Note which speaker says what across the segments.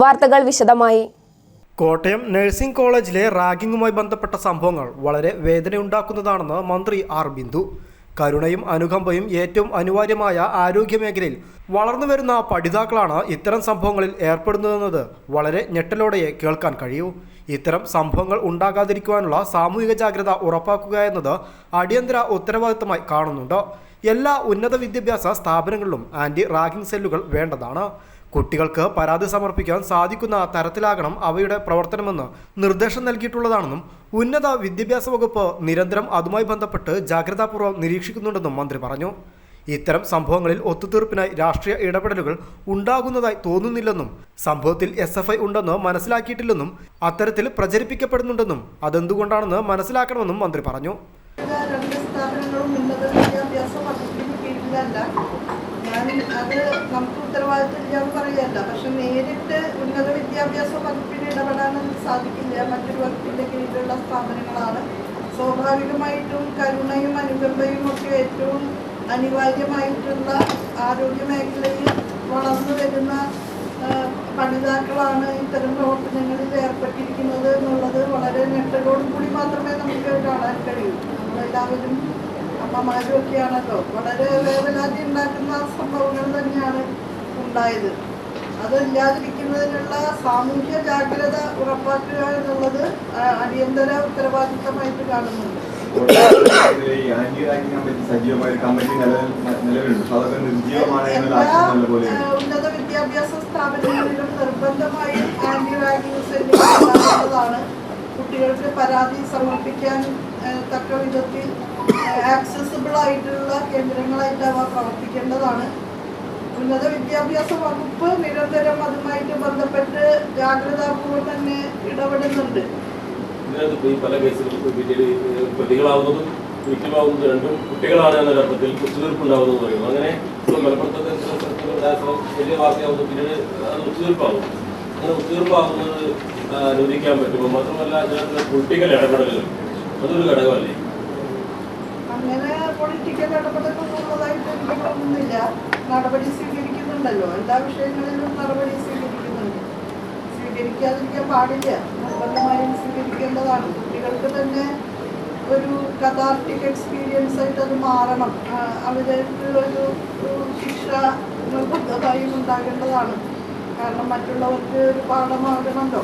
Speaker 1: വാർത്തകൾ വിശദമായി.
Speaker 2: കോട്ടയം നഴ്സിംഗ് കോളേജിലെ റാഗിങ്ങുമായി ബന്ധപ്പെട്ട സംഭവങ്ങൾ വളരെ വേദനയുണ്ടാക്കുന്നതാണെന്ന് മന്ത്രി ആർ ബിന്ദു. കരുണയും അനുകമ്പയും ഏറ്റവും അനിവാര്യമായ ആരോഗ്യ മേഖലയിൽ വളർന്നു വരുന്ന പഠിതാക്കളാണ് ഇത്തരം സംഭവങ്ങളിൽ ഏർപ്പെടുന്നതെന്നത് വളരെ ഞെട്ടലോടെ കേൾക്കാൻ കഴിയൂ. ഇത്തരം സംഭവങ്ങൾ ഉണ്ടാകാതിരിക്കുവാനുള്ള സാമൂഹിക ജാഗ്രത ഉറപ്പാക്കുക എന്നത് അടിയന്തര ഉത്തരവാദിത്തമായി കാണുന്നുണ്ട്. എല്ലാ ഉന്നത വിദ്യാഭ്യാസ സ്ഥാപനങ്ങളിലും ആന്റി റാഗിംഗ് സെല്ലുകൾ വേണ്ടതാണ്. കുട്ടികൾക്ക് പരാതി സമർപ്പിക്കാൻ സാധിക്കുന്ന തരത്തിലാകണം അവയുടെ പ്രവർത്തനമെന്ന് നിർദ്ദേശം നൽകിയിട്ടുള്ളതാണെന്നും ഉന്നത വിദ്യാഭ്യാസ വകുപ്പ് നിരന്തരം അതുമായി ബന്ധപ്പെട്ട് ജാഗ്രതാപൂർവം നിരീക്ഷിക്കുന്നുണ്ടെന്നും മന്ത്രി പറഞ്ഞു. ഇത്തരം സംഭവങ്ങളിൽ ഒത്തുതീർപ്പിനായി രാഷ്ട്രീയ ഇടപെടലുകൾ ഉണ്ടാകുന്നതായി തോന്നുന്നില്ലെന്നും സംഭവത്തിൽ എസ് എഫ് ഐ ഉണ്ടെന്ന് മനസ്സിലാക്കിയിട്ടില്ലെന്നും അത്തരത്തിൽ പ്രചരിപ്പിക്കപ്പെടുന്നുണ്ടെന്നും അതെന്തുകൊണ്ടാണെന്ന് മനസ്സിലാക്കണമെന്നും മന്ത്രി പറഞ്ഞു.
Speaker 3: ഞാൻ അത് നമുക്ക് ഉത്തരവാദിത്തമില്ല എന്ന് പറയല്ല. പക്ഷെ നേരിട്ട് ഉന്നത വിദ്യാഭ്യാസ വകുപ്പിന് ഇടപെടാനൊന്നും സാധിക്കില്ല. മറ്റൊരു വകുപ്പിന്റെ കീഴിലുള്ള സ്ഥാപനങ്ങളാണ്. സ്വാഭാവികമായിട്ടും കരുണയും അനുകമ്പയും ഒക്കെ ഏറ്റവും അനിവാര്യമായിട്ടുള്ള ആരോഗ്യ മേഖലയിൽ വളർന്നു വരുന്ന പഠിതാക്കളാണ് ഇത്തരം പ്രവർത്തനങ്ങളിൽ ഏർപ്പെട്ടിരിക്കുന്നത് എന്നുള്ളത് വളരെ ഞെട്ടലോടും കൂടി മാത്രമേ നമുക്ക് കാണാൻ കഴിയൂ. നമ്മളെല്ലാവരും അമ്മമാരും ഒക്കെയാണല്ലോ വളരെ വേദനാതി ഉണ്ടാക്കുന്ന സംഭവങ്ങൾ തന്നെയാണ് ഉണ്ടായത്. അതില്ലാതിരിക്കുന്നതിനുള്ള സാമൂഹ്യ ജാഗ്രത ഉറപ്പാക്കുക എന്നുള്ളത് അടിയന്തര ഉത്തരവാദിത്തമായിട്ട് കാണുന്നുണ്ട്. ഉന്നത വിദ്യാഭ്യാസ സ്ഥാപനങ്ങളിലും നിർബന്ധമായും ആന്റി റാങ്കിങ് സെല്ലുകളാണ് കുട്ടികൾക്ക് പരാതി സമർപ്പിക്കാൻ തക്ക വിധത്തിൽ ആക്സസിബിൾ ആയിട്ടുള്ള കേന്ദ്രങ്ങളായിട്ട് അവ പ്രവർത്തിക്കേണ്ടതാണ്. ഉന്നത വിദ്യാഭ്യാസ വകുപ്പ് നിരന്തരം അതുമായിട്ട് ബന്ധപ്പെട്ട് ജാഗ്രതാപൂർവം തന്നെ ഇടപെടുന്നുണ്ട്.
Speaker 4: ഈ പല പിന്നീട് പ്രതികളാവുന്നതും വിക്ടിമാവുന്നതും രണ്ടും കുട്ടികളാണ് എന്ന അർത്ഥത്തിൽ ഒത്തുതീർപ്പുണ്ടാവുന്നത് പറയുന്നു. അങ്ങനെ മലപ്പുറത്തെ വലിയ വാർത്തയാവുന്നു പിന്നീട് അത് ഒത്തുതീർപ്പാകും അങ്ങനെ പറ്റുമോ മാത്രമല്ല പൊളിറ്റിക്കൽ ഇടപെടലുകൾ
Speaker 3: നടപടി സ്വീകരിക്കുന്നുണ്ടല്ലോ. എല്ലാ വിഷയങ്ങളിലും നടപടി സ്വീകരിക്കുന്നുണ്ട്. സ്വീകരിക്കാതിരിക്കാൻ പാടില്ല. നിർബന്ധമായും സ്വീകരിക്കേണ്ടതാണ്. കുട്ടികൾക്ക് തന്നെ ഒരു കഥാർട്ടിക് എക്സ്പീരിയൻസ് ആയിട്ട് അത് മാറണം. ഒരു ശിക്ഷ നിർബന്ധമായും ഉണ്ടാകേണ്ടതാണ്. കാരണം മറ്റുള്ളവർക്ക് ഒരു പാഠമാകണമല്ലോ.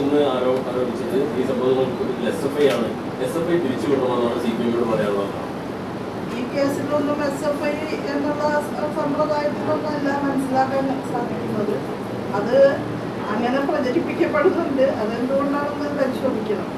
Speaker 4: ഇന്ന് ആരോ ആരോപിച്ചത് ഈ സംഭവങ്ങൾക്ക് എസ് എഫ് ഐ ആണ്. എസ് എഫ് ഐ തിരിച്ചു വിടണമെന്നാണ് സി പി എമ്മിനോട് പറയാനുള്ളത്.
Speaker 3: ഈ കേസിലൊന്നും എസ് എഫ് ഐ എന്നുള്ള സമ്പ്രദായത്തിലൊന്നുമല്ല മനസ്സിലാക്കാൻ സാധിക്കുന്നത്. അത് അങ്ങനെ പ്രചരിപ്പിക്കപ്പെടുന്നുണ്ട്. അതെന്തുകൊണ്ടാണെന്ന് പരിശോധിക്കണം.